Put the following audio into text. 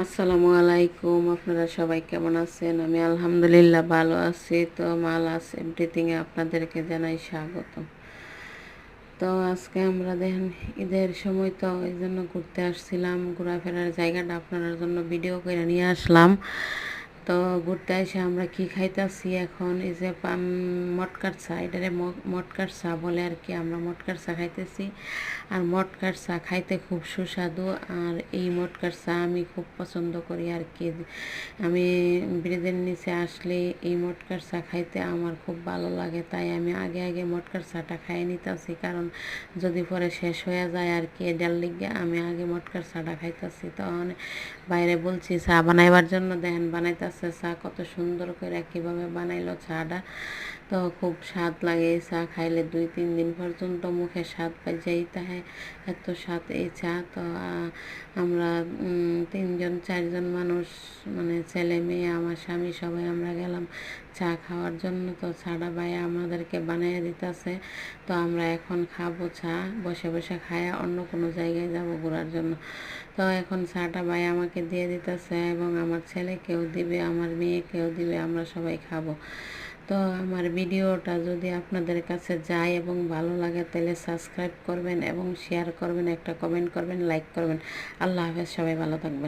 আসসালামু আলাইকুম, আপনারা সবাই কেমন আছেন? আমি আলহামদুলিল্লাহ ভালো আছি। তো মাল আছে এভরিথিংয়ে আপনাদেরকে জানাই স্বাগত তো আজকে আমরা দেখেন, ঈদের সময় তো এই জন্য ঘুরতে আসছিলাম, ঘোরাফেরার জায়গাটা আপনার জন্য ভিডিও করে নিয়ে আসলাম। তো ঘুরতে এসে আমরা কি খাইতেছি এখন? এই যে মটকার চা, এটারে মটকার চা বলে আর কি আমরা মটকার চা খাইতেছি। আর মটকার চা খাইতে খুব সুস্বাদু আর এই মটকার চা আমি খুব পছন্দ করি আর কি। আমি ব্রিজের নিচে আসলে এই মটকার চা খাইতে আমার খুব ভালো লাগে, তাই আমি আগে আগে মটকার চাটা খাইয়ে নিতেছি। কারণ যদি পরে শেষ হয়ে যায় আর কি এটার লিগে আমি আগে মটকার চাটা খাইতেছি। তখন বাইরে বলছি, চা বানাইবার জন্য দেখেন বানাইতে আছে চা, কত সুন্দর করে কীভাবে বানাইলো চাটা। তো খুব স্বাদ লাগে এই চা খাইলে, দুই তিন দিন পর্যন্ত মুখে স্বাদ পাই যাই তাহে এত স্বাদ এই চা। তো আমরা তিনজন, চারজন মানুষ মানে ছেলে মেয়ে, আমার স্বামী, সবাই আমরা গেলাম চা খাওয়ার জন্য। তো চাটা ভাই আমাদেরকে বানিয়ে দিতেছে। তো আমরা এখন খাব চা, বসে বসে খায়া অন্য কোনো জায়গায় যাব ঘোরার জন্য। তো এখন চাটা ভাই আমাকে দিয়ে দিতেছে এবং আমার ছেলেকেও দিবে। আমার মেয়েকেও দিবে, আমরা সবাই খাব। তো আমার ভিডিওটা যদি আপনাদের কাছে যায় এবং ভালো লাগে, তাহলে সাবস্ক্রাইব করবেন এবং শেয়ার করবেন, একটা কমেন্ট করবেন লাইক করবেন। আল্লাহ হাফেজ, সবাই ভালো থাকবেন।